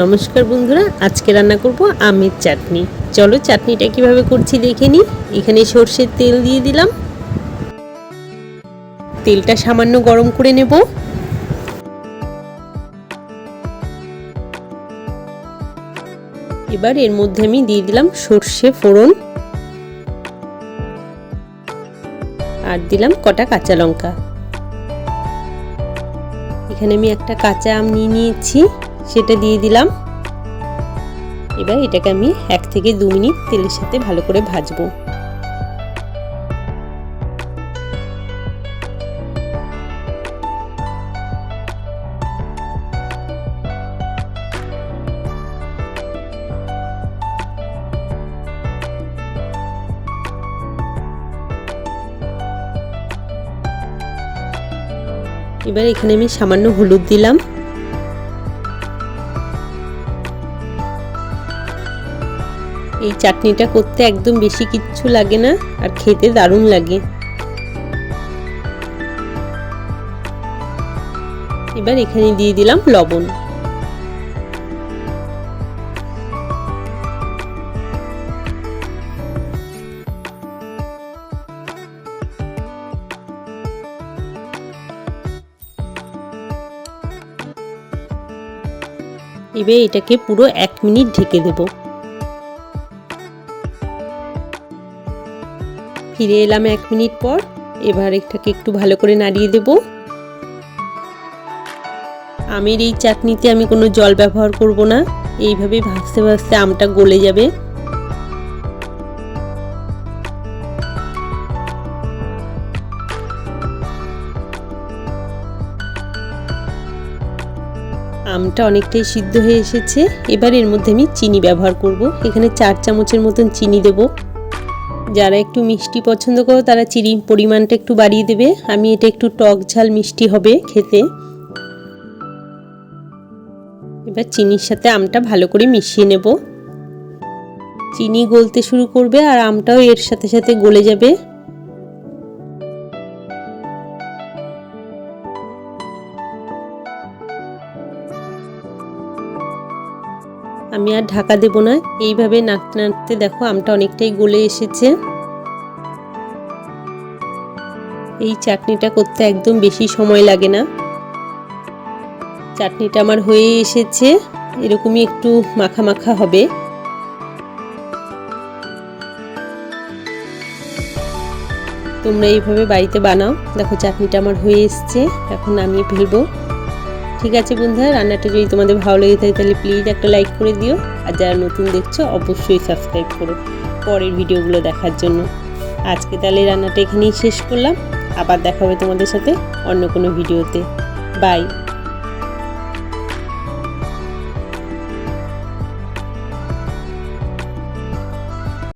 নমস্কার বন্ধুরা, আজকে রান্না করব আমের চাটনি। চলো চাটনিটা কীভাবে করছি দেখে নিই। এখানে সর্ষের তেল দিয়ে দিলাম। তেলটা সামান্য গরম করে নেব। এবার এর মধ্যে আমি দিয়ে দিলাম সর্ষে ফোড়ন। আর দিলাম কটা কাঁচা লঙ্কা। এখানে আমি একটা কাঁচা আম নিয়ে নিয়েছি। সেটা দিয়ে দিলাম। এবার এটাকে আমি এক থেকে দু মিনিট তেলের সাথে ভালো করে ভাজবো। এবার এখানে আমি সামান্য হলুদ দিলাম। এই চাটনিটা করতে একদম বেশি কিচ্ছু লাগে না আর খেতে দারুণ লাগে। এবার এখানে দিয়ে দিলাম লবণ। এবার এটাকে পুরো এক মিনিট ঢেকে দেবো। ফিরে এলাম এক মিনিট পর। এবার এটাকে একটু ভালো করে নাড়িয়ে দেব। আমের এই চাটনিতে আমি কোনো জল ব্যবহার করব না। এইভাবে ভাজতে ভাজতে আমটা গলে যাবে। আমটা অনেকটাই সিদ্ধ হয়ে এসেছে। এবার এর মধ্যে আমি চিনি ব্যবহার করব। এখানে চার চামচের মতন চিনি দেবো। যারা একটু মিষ্টি পছন্দ করো, তারা চিনির পরিমাণটা একটু বাড়িয়ে দেবে। আমি এটা একটু টক ঝাল মিষ্টি হবে খেতে। এবার চিনির সাথে আমটা ভালো করে মিশিয়ে নেব। চিনি গলতে শুরু করবে আর আমটাও এর সাথে সাথে গলে যাবে। আমি আর ঢাকা দেব না। এইভাবে নাড়তে নাড়তে দেখো আমটা অনেকটাই গলে এসেছে। এই চাটনিটা করতে একদম বেশি সময় লাগে না। চাটনিটা আমার হয়ে এসেছে। এরকমই একটু মাখা মাখা হবে। তোমরা এইভাবে বাড়িতে বানাও। দেখো চাটনিটা আমার হয়ে এসছে। এখন নামিয়ে ফেলব। ঠিক আছে বন্ধুরা, রান্নাটা যদি তোমাদের ভালো লেগে থাকে তাহলে প্লিজ একটা লাইক করে দিও। আর যারা নতুন দেখছ, অবশ্যই সাবস্ক্রাইব করো পরের ভিডিওগুলো দেখার জন্য। আজকে তাহলে রান্নাটা এখানেই শেষ করলাম। আবার দেখা হবে তোমাদের সাথে অন্য কোনো ভিডিওতে। বাই